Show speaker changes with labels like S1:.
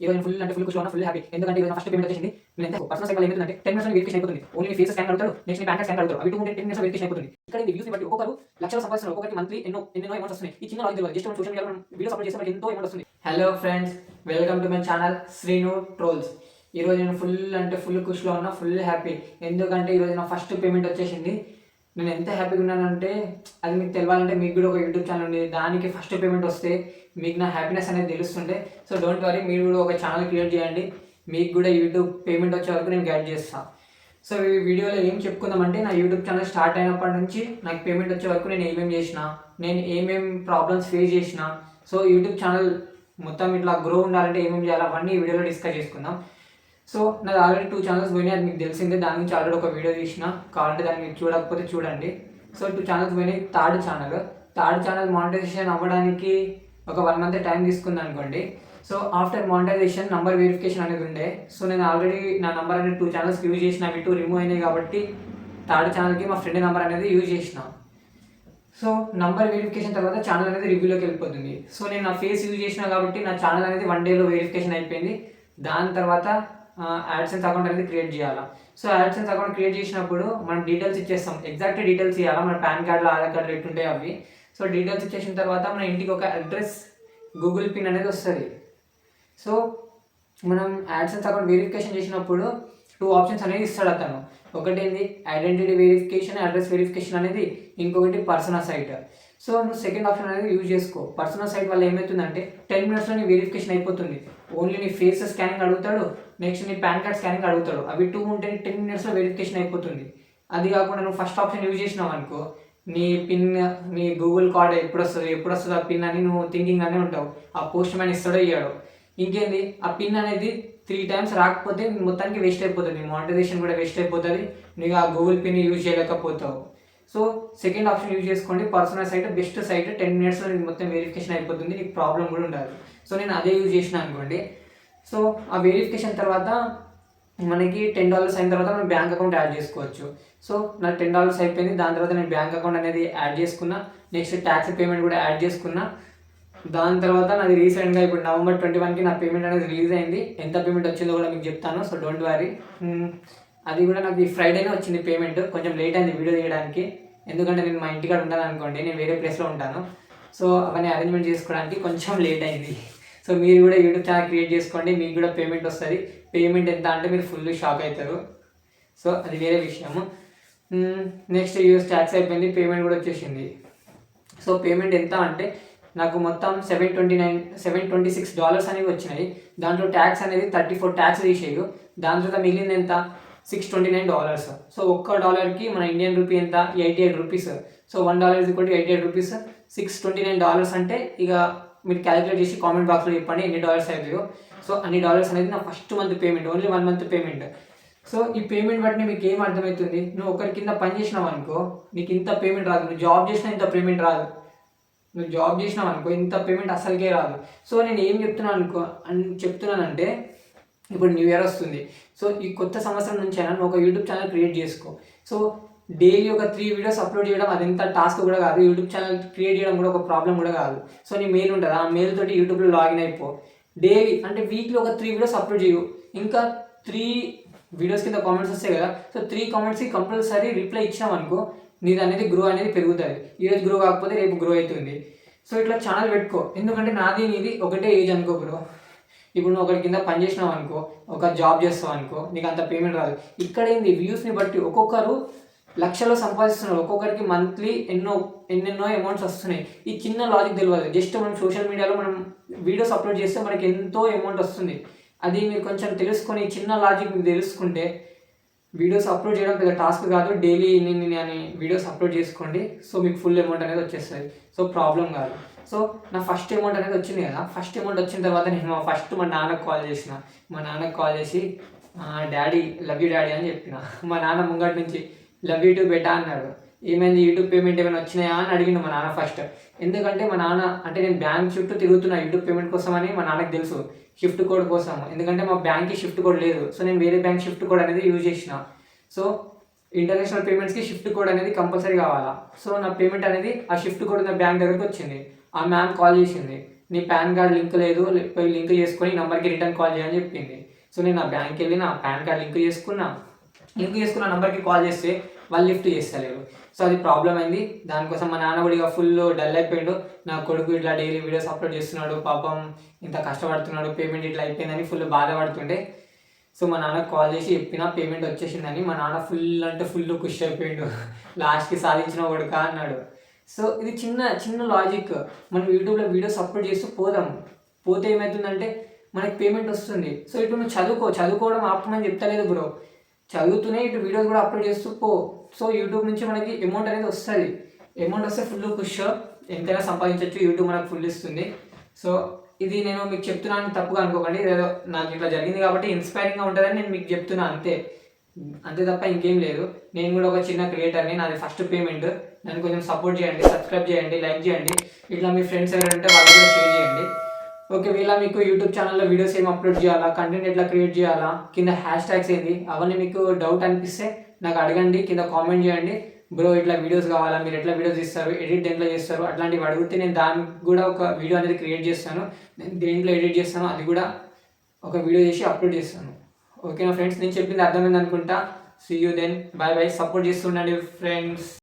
S1: ఈ ఫుల్ అంటే ఫుల్ ఖుషి full happy ఎందుకంటే ఈ ఫస్ట్ పేమెంట్ వచ్చింది నేను ఎంత పర్సనల్ సైకిల్ ఏమిటంటే టెన్ మినిట్స్ వెరిఫికేషన్ అయిపోతుంది. ఓన్లీ ఫేస్ స్కాన్ అడుగుతాడు నెక్స్ట్ నీ బ్యాంక్ స్కాన్ అడుగుతాడు అవి టూ ఉంటే టెన్ మినిట్స్ వెరిఫికేషన్ అయిపోతుంది. ఇక్కడ ఈ వ్యూస్ బట్టి ఒక్కొక్కరు లక్షల సంపాదిస్తున్నారు. ఒక్కొక్కరికి మంత్లీ ఎన్నో ఎన్నో అమౌంట్స్ వస్తున్నాయి. ఈ చిన్న లాజిక్ తెలియదు. Just social media videos upload చేస్తే మనకి ఎంతో అమౌంట్ వస్తుంది. Hello friends welcome to my channel Srinu trolls ఈ రోజు నేను ఫుల్ అంటే ఫుల్ ఖుషిలో ఉన్నా ఫుల్ హ్యాపీ ఎందుకంటే ఈ రోజు నా ఫస్ట్ పేమెంట్ వచ్చేసింది. నేను ఎంత హ్యాపీగా ఉన్నానంటే అది మీకు తెలియాలంటే మీకు కూడా ఒక యూట్యూబ్ ఛానల్ ఉంది. దానికి ఫస్ట్ పేమెంట్ వస్తే మీకు నా హ్యాపీనెస్ అనేది తెలుస్తుంటే సో డోంట్ వరీ మీరు కూడా ఒక ఛానల్ క్రియేట్ చేయండి. మీకు కూడా యూట్యూబ్ పేమెంట్ వచ్చే వరకు నేను గైడ్ చేస్తాను సో ఈ వీడియోలో ఏం చెప్పుకుందామంటే నా యూట్యూబ్ ఛానల్ స్టార్ట్ అయినప్పటి నుంచి నాకు పేమెంట్ వచ్చే వరకు నేను ఏమేమి చేసిన నేను ఏమేమి ప్రాబ్లమ్స్ ఫేస్ చేసిన సో యూట్యూబ్ ఛానల్ మొత్తం ఇట్లా గ్రో ఉండాలంటే ఏమేమి చేయాలి అవన్నీ ఈ వీడియోలో డిస్కస్ చేసుకుందాం. సో నాది ఆల్రెడీ టూ ఛానల్స్ పోయినాయి అది మీకు తెలిసిందే. దాని నుంచి ఆల్రెడీ ఒక వీడియో తీసిన. కావాలంటే దాన్ని మీరు చూడకపోతే చూడండి. సో టూ ఛానల్స్ పోయినాయి third channel third channel monetization అవ్వడానికి ఒక వన్ మంత్ టైం తీసుకుంది అనుకోండి. So after monetization number verification అనేది ఉండే. సో నేను ఆల్రెడీ నా నంబర్ అనేది టూ ఛానల్స్ యూజ్ చేసిన అవి టూ రిమూవ్ అయినాయి కాబట్టి థర్డ్ ఛానల్కి మా ఫ్రెండ్ నెంబర్ అనేది యూజ్ చేసిన. సో నంబర్ వెరిఫికేషన్ తర్వాత ఛానల్ అనేది రివ్యూలోకి వెళ్ళిపోతుంది. సో నేను నా ఫేస్ యూజ్ చేసిన కాబట్టి నా ఛానల్ అనేది వన్ డేలో వెరిఫికేషన్ అయిపోయింది. దాని తర్వాత యాడ్సెన్స్ అకౌంట్ అనేది క్రియేట్ చేయాలా? సో యాడ్సెన్స్ అకౌంట్ క్రియేట్ చేసినప్పుడు మనం డీటెయిల్స్ ఇచ్చేస్తాం. ఎగ్జాక్ట్ డీటెయిల్స్ ఇవ్వాలా మన పాన్ కార్డులో ఆధార్ కార్డులో ఎట్టుంటాయి అవి. సో డీటెయిల్స్ ఇచ్చేసిన తర్వాత మన ఇంటికి ఒక అడ్రస్ గూగుల్ పిన్ అనేది వస్తుంది. సో మనం యాడ్సెన్స్ అకౌంట్ వెరిఫికేషన్ చేసినప్పుడు టూ ఆప్షన్స్ అనేది ఇస్తాడు అతను. ఒకటి ఏంది? ఐడెంటిటీ వెరిఫికేషన్ అడ్రస్ వెరిఫికేషన్ అనేది ఇంకొకటి పర్సనల్ సైట్ సో నువ్వు సెకండ్ ఆప్షన్ అనేది యూజ్ చేసుకో. పర్సనల్ సైట్ వల్ల ఏమవుతుందంటే టెన్ మినిట్స్లో నీ వెరిఫికేషన్ అయిపోతుంది. ఓన్లీ నీ ఫేస్ స్కానింగ్ అడుగుతాడు నెక్స్ట్ నీ పాన్ కార్డ్ స్కానింగ్ అడుగుతాడు. అవి టూ ఉంటే టెన్ మినిట్స్లో వెరిఫికేషన్ అయిపోతుంది. అది కాకుండా నువ్వు ఫస్ట్ ఆప్షన్ యూజ్ చేసినావు అనుకో నీ పిన్ నీ గూగుల్ కార్డ్ ఎప్పుడు వస్తుంది ఎప్పుడు వస్తుంది ఆ పిన్ అని నువ్వు థింకింగ్ అనే ఉంటావు. ఆ పోస్ట్ మ్యాన్ ఇస్తాడో ఇయ్యాడు. ఇంకేంది? ఆ పిన్ అనేది త్రీ టైమ్స్ రాకపోతే మొత్తానికి వేస్ట్ అయిపోతుంది. మానిటైజేషన్ కూడా వేస్ట్ అయిపోతుంది. నీకు ఆ గూగుల్ పిన్ యూజ్ చేయలేకపోతావు. సో సెకండ్ ఆప్షన్ యూజ్ చేసుకోండి. Personal site best site ten మినిట్స్లో నీకు మొత్తం వెరిఫికేషన్ అయిపోతుంది. నీకు ప్రాబ్లం కూడా ఉండదు. సో నేను అదే యూజ్ చేసిన అనుకోండి. సో ఆ వెరిఫికేషన్ తర్వాత మనకి టెన్ డాలర్స్ అయిన తర్వాత మనం బ్యాంక్ అకౌంట్ యాడ్ చేసుకోవచ్చు. సో నాకు టెన్ డాలర్స్ అయిపోయింది. దాని తర్వాత నేను బ్యాంక్ అకౌంట్ అనేది యాడ్ చేసుకున్నా. నెక్స్ట్ ట్యాక్స్ పేమెంట్ కూడా యాడ్ చేసుకున్నా. దాని తర్వాత నాది రీసెంట్గా ఇప్పుడు నవంబర్ ట్వంటీ వన్కి నా పేమెంట్ అనేది రిలీజ్ అయింది. ఎంత పేమెంట్ వచ్చిందో కూడా మీకు చెప్తాను. So don't worry hmm. అది కూడా నాకు ఈ ఫ్రైడేనే వచ్చింది పేమెంట్ కొంచెం లేట్ అయింది వీడియో తీయడానికి. ఎందుకంటే నేను మా ఇంటికాడ ఉంటాను అనుకోండి నేను వేరే ప్లేస్లో ఉంటాను. సో అవన్నీ అరేంజ్మెంట్ చేసుకోవడానికి కొంచెం లేట్ అయింది. సో మీరు కూడా యూట్యూబ్ ఛానల్ క్రియేట్ చేసుకోండి మీకు కూడా పేమెంట్ వస్తుంది. పేమెంట్ ఎంత అంటే మీరు ఫుల్ షాక్ అవుతారు సో అది వేరే విషయము. నెక్స్ట్ యూఎస్ ట్యాక్స్ అయిపోయింది పేమెంట్ కూడా వచ్చేసింది. సో పేమెంట్ ఎంత అంటే నాకు మొత్తం seven twenty nine seven twenty six dollars అనేవి వచ్చినాయి. దాంట్లో ట్యాక్స్ అనేది థర్టీ ఫోర్ ట్యాక్స్ తీసేయు. దాని తర్వాత మిగిలింది ఎంత? Six twenty nine dollars so ఒక్క డాలర్కి మన ఇండియన్ రూపీ ఎంత? Eighty eight rupees so one dollar ఇది కూడా eighty eight rupees six twenty nine dollars అంటే ఇక మీరు క్యాలిక్యులేట్ చేసి కామెంట్ బాక్స్లో చెప్పండి ఎన్ని డాలర్స్ అవుతాయో సో అన్ని డాలర్స్ అనేది నా first month payment only one month payment so ఈ పేమెంట్ బట్టి మీకు ఏం అర్థమవుతుంది? నువ్వు ఒకరి కింద పని చేసినావు అనుకో నీకు ఇంత పేమెంట్ రాదు. నువ్వు జాబ్ చేసినా ఇంత పేమెంట్ రాదు. నువ్వు జాబ్ చేసినావు అనుకో ఇంత పేమెంట్ అసలుకే రాదు. సో నేను ఏం చెప్తున్నాను అనుకో అని చెప్తున్నానంటే ఇప్పుడు న్యూ ఇయర్ వస్తుంది. సో ఈ కొత్త సంవత్సరం నుంచి అయినా ఒక యూట్యూబ్ ఛానల్ క్రియేట్ చేసుకో. సో డైలీ ఒక త్రీ వీడియోస్ అప్లోడ్ చేయడం అది ఎంత టాస్క్ కూడా కాదు. యూట్యూబ్ ఛానల్ క్రియేట్ చేయడం కూడా ఒక ప్రాబ్లం కూడా కాదు. సో నీ మెయిల్ ఉంటుంది. ఆ మెయిల్ తోటి యూట్యూబ్లో లాగిన్ అయిపో. డైలీ అంటే వీక్లీ ఒక త్రీ వీడియోస్ అప్లోడ్ చేయు. ఇంకా త్రీ వీడియోస్ కింద కామెంట్స్ వస్తాయి కదా. సో త్రీ కామెంట్స్కి కంపల్సరీ రిప్లై ఇచ్చామనుకో నీది అనేది గ్రో అనేది పెరుగుతుంది. ఈరోజు గ్రో కాకపోతే రేపు గ్రో అవుతుంది. సో ఇట్లా ఛానల్ పెట్టుకో. ఎందుకంటే నాది నీది ఒకటే ఏజ్ అనుకో బ్రో ఇప్పుడు నువ్వు ఒకరి కింద పని చేసినావు అనుకో ఒక జాబ్ చేస్తావు అనుకో నీకు అంత పేమెంట్ రాదు. ఇక్కడ ఏంది వ్యూస్ని బట్టి ఒక్కొక్కరు లక్షల్లో సంపాదిస్తున్నారు. ఒక్కొక్కరికి మంత్లీ ఎన్నో ఎన్నెన్నో అమౌంట్స్ వస్తున్నాయి. ఈ చిన్న లాజిక్ తెలియదు. జస్ట్ మనం సోషల్ మీడియాలో మనం వీడియోస్ అప్లోడ్ చేస్తే మనకి ఎంతో అమౌంట్ వస్తుంది. అది మీరు కొంచెం తెలుసుకొని చిన్న లాజిక్ మీరు తెలుసుకుంటే వీడియోస్ అప్లోడ్ చేయడం పెద్ద టాస్క్ కాదు. డైలీ ఇన్ని అని వీడియోస్ అప్లోడ్ చేసుకోండి. సో మీకు ఫుల్ అమౌంట్ అనేది వచ్చేస్తుంది. సో ప్రాబ్లం కాదు. సో నా ఫస్ట్ అమౌంట్ అనేది వచ్చింది కదా. ఫస్ట్ అమౌంట్ వచ్చిన తర్వాత నేను మా ఫస్ట్ మా నాన్నకు కాల్ చేసిన. మా నాన్నకు కాల్ చేసి డాడీ లవ్ యూ డాడీ అని చెప్పిన. మా నాన్న ముంగటి నుంచి లవ్ యూ టు బెటా అన్నాడు. ఏమైంది? యూట్యూబ్ పేమెంట్ ఏమైనా వచ్చినాయా? అని అడిగిండు మా నాన్న ఫస్ట్ ఎందుకంటే మా నాన్న అంటే నేను బ్యాంక్ చుట్టూ తిరుగుతున్నా యూట్యూబ్ పేమెంట్ కోసం అని మా నాన్నకు తెలుసు. షిఫ్ట్ కోడ్ కోసం ఎందుకంటే మా బ్యాంక్కి షిఫ్ట్ కోడ్ లేదు. సో నేను వేరే బ్యాంక్ షిఫ్ట్ కోడ్ అనేది యూజ్ చేసిన. సో ఇంటర్నేషనల్ పేమెంట్స్కి షిఫ్ట్ కోడ్ అనేది కంపల్సరీ కావాలా? సో నా పేమెంట్ అనేది ఆ షిఫ్ట్ కోడ్ ఉన్న బ్యాంక్ దగ్గరకు వచ్చింది. ఆ మ్యామ్ కాల్ చేసింది. నీ పాన్ కార్డ్ లింక్ లేదు. పోయి లింక్ చేసుకొని నెంబర్కి రిటర్న్ కాల్ చేయని చెప్పింది. సో నేను నా బ్యాంక్కి వెళ్ళి నా పాన్ కార్డ్ లింక్ చేసుకున్నా. లింక్ చేసుకున్న నెంబర్కి కాల్ చేస్తే వాళ్ళు లిఫ్ట్ చేస్తలేరు. సో అది ప్రాబ్లం అయింది. దానికోసం మా నాన్న కూడా ఇక ఫుల్ డల్ అయిపోయాడు. నా కొడుకు ఇట్లా డైలీ వీడియోస్ అప్లోడ్ చేస్తున్నాడు. పాపం ఇంత కష్టపడుతున్నాడు. పేమెంట్ ఇట్లా అయిపోయిందని ఫుల్ బాధపడుతుండే. సో మా నాన్నకు కాల్ చేసి చెప్పిన పేమెంట్ వచ్చేసిందని మా నాన్న ఫుల్ అంటే ఫుల్ ఖుషి అయిపోయాడు. లాస్ట్కి సాధించిన కొడుక అన్నాడు. సో ఇది చిన్న చిన్న లాజిక్. మనం యూట్యూబ్లో వీడియోస్ అప్లోడ్ చేస్తూ పోదాం. పోతే ఏమవుతుందంటే మనకి పేమెంట్ వస్తుంది. సో ఇటు నువ్వు చదువుకో. చదువుకోవడం ఆపమని చెప్తలేదు బ్రో. చదువుతూనే ఇటు వీడియోస్ కూడా అప్లోడ్ చేస్తూ పో. సో యూట్యూబ్ నుంచి మనకి అమౌంట్ అనేది వస్తుంది. అమౌంట్ వస్తే ఫుల్ ఖుష్ ఎంతైనా సంపాదించవచ్చు యూట్యూబ్ మనకు ఫుల్ ఇస్తుంది. సో ఇది నేను మీకు చెప్తున్నాను తప్పుగా అనుకోకండి. ఏదో నాకు ఇట్లా జరిగింది కాబట్టి ఇన్స్పైరింగ్గా ఉంటుందని నేను మీకు చెప్తున్నా అంతే. అంతే తప్ప ఇంకేం లేదు. నేను కూడా ఒక చిన్న క్రియేటర్ని నాది ఫస్ట్ పేమెంట్ నన్ను కొంచెం సపోర్ట్ చేయండి సబ్స్క్రైబ్ చేయండి లైక్ చేయండి. ఇట్లా మీ ఫ్రెండ్స్ ఎవరంటే వాళ్ళు కూడా షేర్ చేయండి. ఓకే వీళ్ళ మీకు యూట్యూబ్ ఛానల్లో వీడియోస్ ఏం అప్లోడ్ చేయాలా కంటెంట్ ఎట్లా క్రియేట్ చేయాలా కింద హ్యాష్ ట్యాగ్స్ ఏంది అవన్నీ మీకు డౌట్ అనిపిస్తే నాకు అడగండి కింద కామెంట్ చేయండి. బ్రో ఇట్లా వీడియోస్ కావాలా మీరు ఎట్లా వీడియోస్ ఇస్తారు ఎడిట్ దేంట్లో చేస్తారు అట్లాంటివి అడిగితే నేను దానికి కూడా ఒక వీడియో అనేది క్రియేట్ చేస్తాను. నేను దేంట్లో ఎడిట్ చేస్తాను అది కూడా ఒక వీడియో చేసి అప్లోడ్ చేస్తాను. ఓకేనా ఫ్రెండ్స్ నేను చెప్పింది అర్థమైంది అనుకుంటా. See you then bye bye support చేస్తుండండి friends